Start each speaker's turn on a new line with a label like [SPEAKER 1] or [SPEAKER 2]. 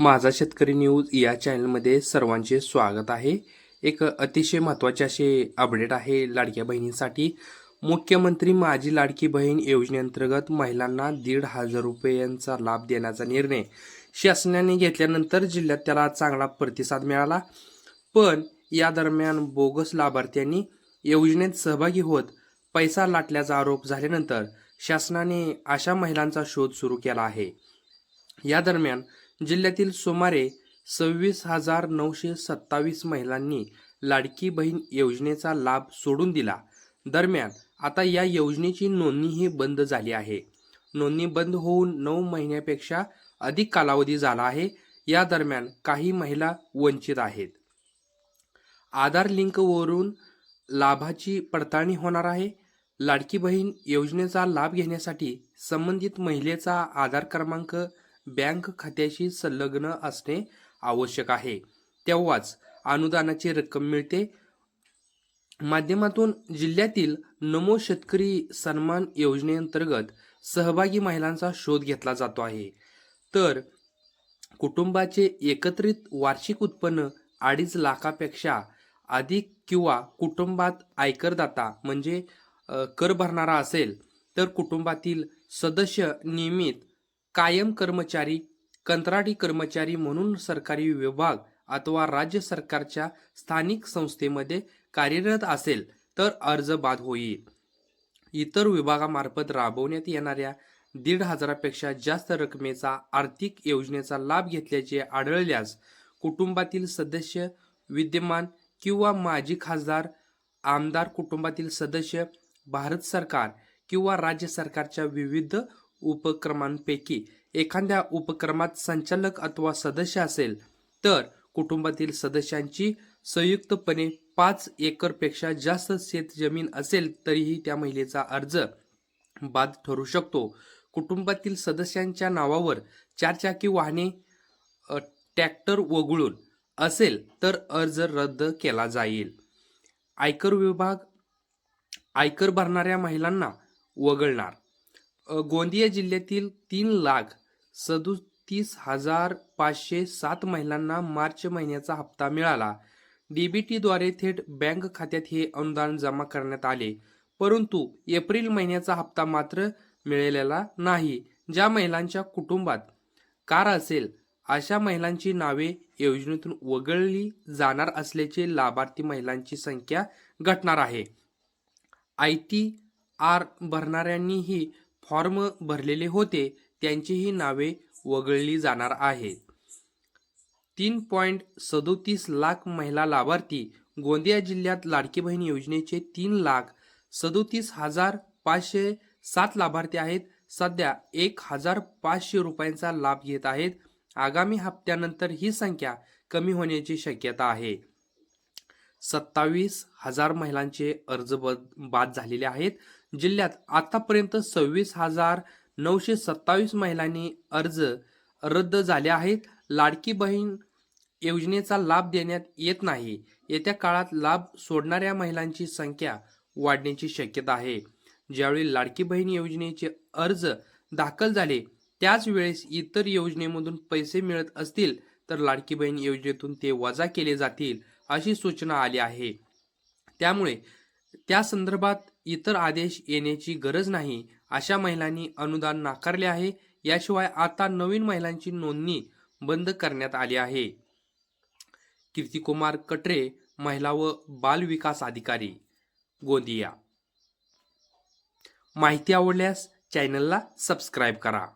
[SPEAKER 1] माझा शेतकरी न्यूज या चॅनलमध्ये सर्वांचे स्वागत आहे. एक अतिशय महत्त्वाचे असे अपडेट आहे लाडक्या बहिणींसाठी. मुख्यमंत्री माझी लाडकी बहीण योजनेअंतर्गत महिलांना दीड हजार रुपयांचा लाभ देण्याचा निर्णय. शासनाने घेतल्यानंतर जिल्ह्यात त्याला चांगला प्रतिसाद मिळाला. पण या दरम्यान बोगस लाभार्थ्यांनी योजनेत सहभागी होत पैसा लाटल्याचा आरोप झाल्यानंतर शासनाने अशा महिलांचा शोध सुरू केला आहे. या दरम्यान जिल्ह्यातील सुमारे सव्वीस हजार नऊशे सत्तावीस महिलांनी लाडकी बहीण योजनेचा लाभ सोडून दिला. दरम्यान आता या योजनेची नोंदणीही बंद झाली आहे. नोंदणी बंद होऊन नऊ महिन्यापेक्षा अधिक कालावधी झाला आहे. या दरम्यान काही महिला वंचित आहेत. आधार लिंकवरून लाभाची पडताळणी होणार आहे. लाडकी बहीण योजनेचा लाभ घेण्यासाठी संबंधित महिलेचा आधार क्रमांक बँक खात्याशी संलग्न असणे आवश्यक आहे. तेव्हाच अनुदानाची रक्कम मिळते. माध्यमातून जिल्ह्यातील नमो शेतकरी सन्मान योजनेअंतर्गत सहभागी महिलांचा शोध घेतला जातो आहे. तर कुटुंबाचे एकत्रित वार्षिक उत्पन्न अडीच लाखापेक्षा अधिक किंवा कुटुंबात आयकरदाता म्हणजे कर भरणारा असेल तर कुटुंबातील सदस्य नियमित कायम कर्मचारी कंत्राटी कर्मचारी म्हणून सरकारी विभाग अथवा राज्य सरकारच्या स्थानिक संस्थेमध्ये कार्यरत असेल तर अर्ज बाद होईल. इतर विभागामार्फत राबवण्यात येणाऱ्या दीड हजारापेक्षा जास्त रकमेचा आर्थिक योजनेचा लाभ घेतल्याचे आढळल्यास कुटुंबातील सदस्य विद्यमान किंवा माजी खासदार आमदार कुटुंबातील सदस्य भारत सरकार किंवा राज्य सरकारच्या विविध उपक्रमांपैकी एखाद्या उपक्रमात संचालक अथवा सदस्य असेल तर कुटुंबातील सदस्यांची संयुक्तपणे पाच एकरपेक्षा जास्त शेत जमीन असेल तरीही त्या महिलेचा अर्ज बाद ठरू शकतो. कुटुंबातील सदस्यांच्या नावावर चारचाकी वाहने ट्रॅक्टर वगळून असेल तर अर्ज रद्द केला जाईल. आयकर विभाग आयकर भरणाऱ्या महिलांना वगळणार. गोंदिया जिल्ह्यातील तीन लाख सदोतीस हजार पाचशे सात महिलांना मार्च महिन्याचा हप्ता मिळाला. डीबीटीद्वारे थेट बँक खात्यात हे अनुदान जमा करण्यात आले. परंतु एप्रिल महिन्याचा हप्ता मात्र मिळालेला नाही. ज्या महिलांच्या कुटुंबात कार असेल अशा महिलांची नावे योजनेतून वगळली जाणार असल्याचे लाभार्थी महिलांची संख्या घटणार आहे. आय टी आर भरणाऱ्यांनीही फॉर्म भरलेले होते त्यांचीही नावे वगळली जाणार आहेत. तीन पॉईंट सदोतीस लाख महिला लाभार्थी गोंदिया जिल्ह्यात लाडकी बहीण योजनेचे तीन लाख सदोतीस हजार पाचशे सात लाभार्थी आहेत. सध्या एक हजार पाचशे रुपयांचा लाभ घेत आहेत. आगामी हप्त्यानंतर ही संख्या कमी होण्याची शक्यता आहे. सत्तावीस हजार महिलांचे अर्ज बद- बाद झालेले आहेत. जिल्ह्यात आतापर्यंत सव्वीस हजार नऊशे सत्तावीस महिलांनी अर्ज रद्द झाले आहेत. लाडकी बहीण योजनेचा लाभ देण्यात येत नाही. येत्या काळात लाभ सोडणाऱ्या महिलांची संख्या वाढण्याची शक्यता आहे. ज्यावेळी लाडकी बहीण योजनेचे अर्ज दाखल झाले त्याच वेळेस इतर योजनेमधून पैसे मिळत असतील तर लाडकी बहीण योजनेतून ते वजा केले जातील अशी सूचना आली आहे. त्यामुळे त्या संदर्भात इतर आदेश येण्याची गरज नाही. अशा महिलांनी अनुदान नाकारले आहे. याशिवाय आता नवीन महिलांची नोंदणी बंद करण्यात आली आहे. कीर्तिकुमार कटरे महिला व बाल विकास अधिकारी गोंदिया. माहिती आवडल्यास चॅनलला सबस्क्राईब करा.